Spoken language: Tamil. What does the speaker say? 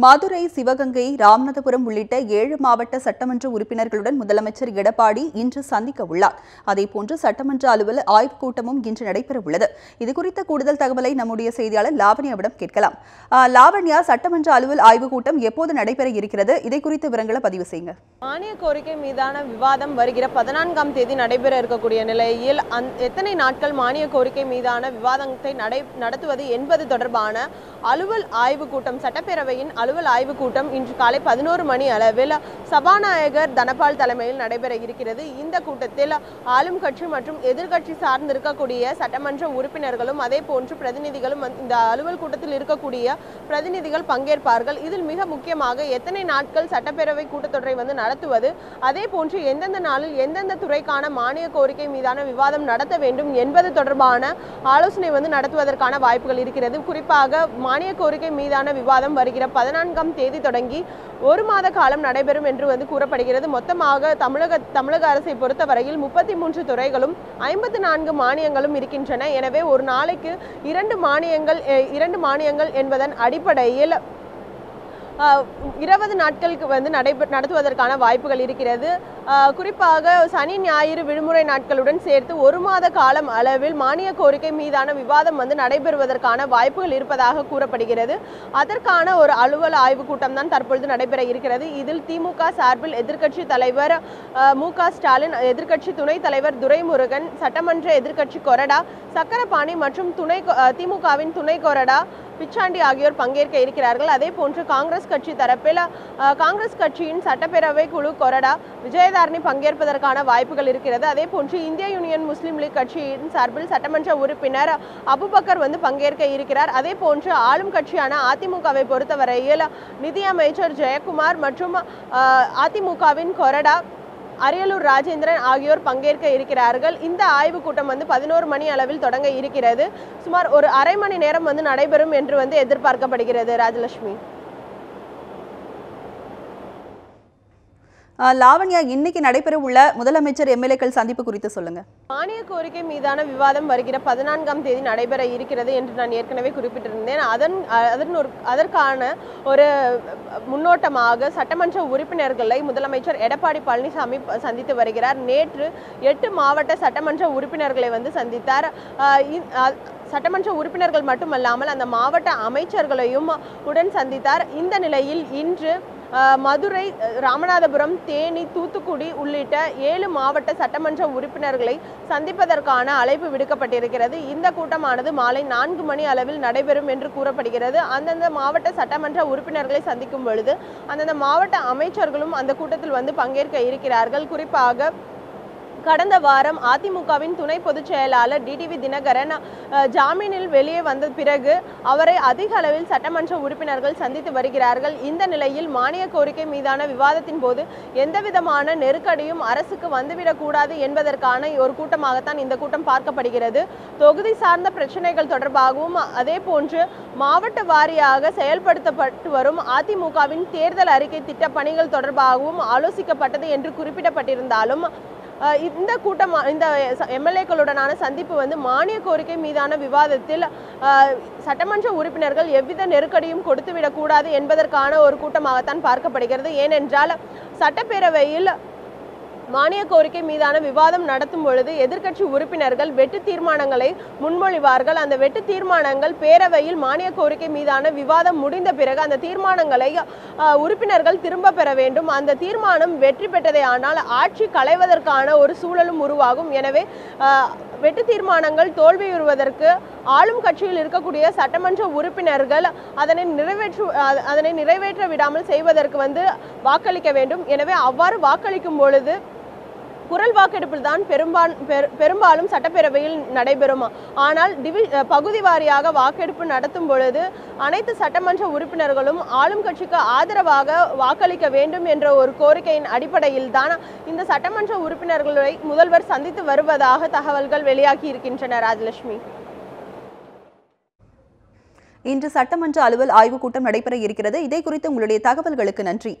மதுரை சிவகங்கை ராமநாதபுரம் உள்ளிட்ட ஏழு மாவட்ட சட்டமன்ற உறுப்பினர்களுடன் முதலமைச்சர் எடப்பாடி இன்று சந்திக்க உள்ளார். அதேபோன்று சட்டமன்ற அலுவல் ஆய்வுக் கூட்டமும் இன்று நடைபெற உள்ளது. இதுகுறித்த கூடுதல் தகவலை நம்முடைய செய்தியாளர் லாவண்யாவிடம் கேட்கலாம். லாவண்யா சட்டமன்ற அலுவல் ஆய்வுக் கூட்டம் எப்போது நடைபெற இருக்கிறது? இதை குறித்த விவரங்களை பதிவு செய்யுங்க. மானிய கோரிக்கை மீதான விவாதம் வருகிற பதினான்காம் தேதி நடைபெற இருக்கக்கூடிய நிலையில் அந் எத்தனை நாட்கள் மானிய கோரிக்கை மீதான விவாதத்தை நடை நடத்துவது என்பது தொடர்பான அலுவல் ஆய்வுக் கூட்டம் சட்டப்பேரவையின் அலுவல் ஆய்வுக் கூட்டம் இன்று காலை பதினோரு மணி அளவில் சபாநாயகர் தனபால் தலைமையில் நடைபெற இருக்கிறது. இந்த கூட்டத்தில் ஆளும் கட்சி மற்றும் எதிர்க்கட்சி சார்ந்து இருக்கக்கூடிய சட்டமன்ற உறுப்பினர்களும் அதே போன்று பிரதிநிதிகளும் இந்த அலுவல் கூட்டத்தில் இருக்கக்கூடிய பிரதிநிதிகள் பங்கேற்பார்கள். இதில் மிக முக்கியமாக எத்தனை நாட்கள் சட்டப்பேரவை கூட்டத்தொடரை வந்து நடத்துவது அதே போன்று எந்தெந்த நாளில் எந்தெந்த துறைக்கான மானிய கோரிக்கை மீதான விவாதம் நடத்த வேண்டும் என்பது தொடர்பான ஆலோசனை வந்து நடத்துவதற்கான வாய்ப்புகள் இருக்கிறது. குறிப்பாக மானிய கோரிக்கை மீதான விவாதம் வருகிற பதினான்காம் தேதி தொடங்கி ஒரு மாத காலம் நடைபெறும் என்று வந்து கூறப்படுகிறது. மொத்தமாக தமிழக தமிழக அரசை பொறுத்தவரையில் முப்பத்தி மூன்று துறைகளும் ஐம்பத்தி நான்கு மானியங்களும் இருக்கின்றன. எனவே ஒரு நாளைக்கு இரண்டு மானியங்கள் இரண்டு மானியங்கள் என்பதன் அடிப்படையில் இருபது நாட்களுக்கு வந்து நடைபெ நடத்துவதற்கான வாய்ப்புகள் இருக்கிறது. குறிப்பாக சனி ஞாயிறு விடுமுறை நாட்களுடன் சேர்த்து ஒரு மாத காலம் அளவில் மானிய கோரிக்கை மீதான விவாதம் வந்து நடைபெறுவதற்கான வாய்ப்புகள் இருப்பதாக கூறப்படுகிறது. அதற்கான ஒரு அலுவல் ஆய்வுக் கூட்டம் தான் தற்பொழுது நடைபெற இருக்கிறது. இதில் திமுக சார்பில் எதிர்க்கட்சி தலைவர் மு க ஸ்டாலின் எதிர்க்கட்சி துணைத் தலைவர் துரைமுருகன் சட்டமன்ற எதிர்க்கட்சி கொறடா சக்கரபாணி மற்றும் துணை திமுகவின் துணை கொறடா பிச்சாண்டி ஆகியோர் பங்கேற்க இருக்கிறார்கள். அதே போன்று காங்கிரஸ் கட்சி தரப்பில் காங்கிரஸ் கட்சியின் சட்டப்பேரவை குழு கொறடா விஜயதாரணி பங்கேற்பதற்கான வாய்ப்புகள் இருக்கிறது. அதே போன்று இந்திய யூனியன் முஸ்லீம் லீக் கட்சியின் சார்பில் சட்டமன்ற உறுப்பினர் அபுபக்கர் வந்து பங்கேற்க இருக்கிறார். அதே போன்று ஆளும் கட்சியான அதிமுகவை பொறுத்தவரையில் நிதியமைச்சர் ஜெயக்குமார் மற்றும் அதிமுகவின் கொறடா அரியலூர் ராஜேந்திரன் ஆகியோர் பங்கேற்க இருக்கிறார்கள். இந்த ஆய்வுக் கூட்டம் வந்து பதினோரு மணி அளவில் தொடங்க இருக்கிறது. சுமார் ஒரு அரை மணி நேரம் வந்து நடைபெறும் என்று வந்து எதிர்பார்க்கப்படுகிறது. ராஜலட்சுமி. லாவண்யா இன்னைக்கு நடைபெற உள்ள முதலமைச்சர் எம்எல்ஏக்கள் சந்திப்பு குறித்து சொல்லுங்க. மானிய கோரிக்கை மீதான விவாதம் வருகிற பதினான்காம் தேதி நடைபெற இருக்கிறது என்று நான் ஏற்கனவே குறிப்பிட்டிருந்தேன். அதன் அதன் ஒரு அதற்கான ஒரு முன்னோட்டமாக சட்டமன்ற உறுப்பினர்களை முதலமைச்சர் எடப்பாடி பழனிசாமி சந்தித்து வருகிறார். நேற்று எட்டு மாவட்ட சட்டமன்ற உறுப்பினர்களை வந்து சந்தித்தார். சட்டமன்ற உறுப்பினர்கள் மட்டுமல்லாமல் அந்த மாவட்ட அமைச்சர்களையும் உடன் சந்தித்தார். இந்த நிலையில் இன்று மதுரை ராமநாதபுரம் தேனி தூத்துக்குடி உள்ளிட்ட ஏழு மாவட்ட சட்டமன்ற உறுப்பினர்களை சந்திப்பதற்கான அழைப்பு விடுக்கப்பட்டிருக்கிறது. இந்த கூட்டமானது மாலை நான்கு மணி அளவில் நடைபெறும் என்று கூறப்படுகிறது. அந்தந்த மாவட்ட சட்டமன்ற உறுப்பினர்களை சந்திக்கும் பொழுது அந்தந்த மாவட்ட அமைச்சர்களும் அந்த கூட்டத்தில் வந்து பங்கேற்க இருக்கிறார்கள். குறிப்பாக கடந்த வாரம் அதிமுகவின் துணை பொதுச் செயலாளர் டிடிவி தினகரன் ஜாமீனில் வெளியே வந்த பிறகு அவரை அதிக அளவில் சட்டமன்ற உறுப்பினர்கள் சந்தித்து வருகிறார்கள். இந்த நிலையில் மானிய கோரிக்கை மீதான விவாதத்தின் போது எந்தவிதமான நெருக்கடியும் அரசுக்கு வந்துவிடக்கூடாது என்பதற்கான ஒரு கூட்டமாகத்தான் இந்த கூட்டம் பார்க்கப்படுகிறது. தொகுதி சார்ந்த பிரச்சனைகள் தொடர்பாகவும் அதே போன்று மாவட்ட வாரியாக செயல்படுத்தப்பட்டு வரும் அதிமுகவின் தேர்தல் அறிக்கை திட்ட பணிகள் தொடர்பாகவும் ஆலோசிக்கப்பட்டது என்று குறிப்பிடப்பட்டிருந்தாலும் இந்த கூட்டம் இந்த எம்எல்ஏக்களுடனான சந்திப்பு வந்து மானிய கோரிக்கை மீதான விவாதத்தில் சட்டமன்ற உறுப்பினர்கள் எவ்வித நெருக்கடியும் கொடுத்துவிடக்கூடாது என்பதற்கான ஒரு கூட்டமாகத்தான் பார்க்கப்படுகிறது. ஏனென்றால் சட்டப்பேரவையில் மானிய கோரிக்கை மீதான விவாதம் நடத்தும் பொழுது எதிர்க்கட்சி உறுப்பினர்கள் வெட்டு தீர்மானங்களை முன்மொழிவார்கள். அந்த வெட்டு தீர்மானங்கள் பேரவையில் மானிய கோரிக்கை மீதான விவாதம் முடிந்த பிறகு அந்த தீர்மானங்களை உறுப்பினர்கள் திரும்ப பெற வேண்டும். அந்த தீர்மானம் வெற்றி பெற்றதை ஆனால் ஆட்சி களைவதற்கான ஒரு சூழலும் உருவாகும். எனவே வெட்டு தீர்மானங்கள் தோல்வியுறுவதற்கு ஆளும் கட்சியில் இருக்கக்கூடிய சட்டமன்ற உறுப்பினர்கள் அதனை நிறைவேற்று அதனை நிறைவேற்ற விடாமல் செய்வதற்கு வந்து வாக்களிக்க வேண்டும். எனவே அவ்வாறு வாக்களிக்கும் பொழுது குரல் வாக்கெடுப்பில் தான் பெரும்பான் பெரு- பெரும்பாலும் சட்டப்பேரவையில் நடைபெறும்? ஆனால் டிவி பகுதி வாரியாக வாக்கெடுப்பு நடத்தும் பொழுது அனைத்து சட்டமன்ற உறுப்பினர்களும் ஆளும் கட்சிக்கு ஆதரவாக வாக்களிக்க வேண்டும் என்ற ஒரு கோரிக்கையின் அடிப்படையில் தான் இந்த சட்டமன்ற உறுப்பினர்களை முதல்வர் சந்தித்து வருவதாக தகவல்கள் வெளியாகி இருக்கின்றன ராஜலட்சுமி. இன்று சட்டமன்ற அலுவல் ஆய்வுக் கூட்டம் நடைபெற இருக்கிறது. இதை குறித்து உங்களுடைய தகவல்களுக்கு நன்றி.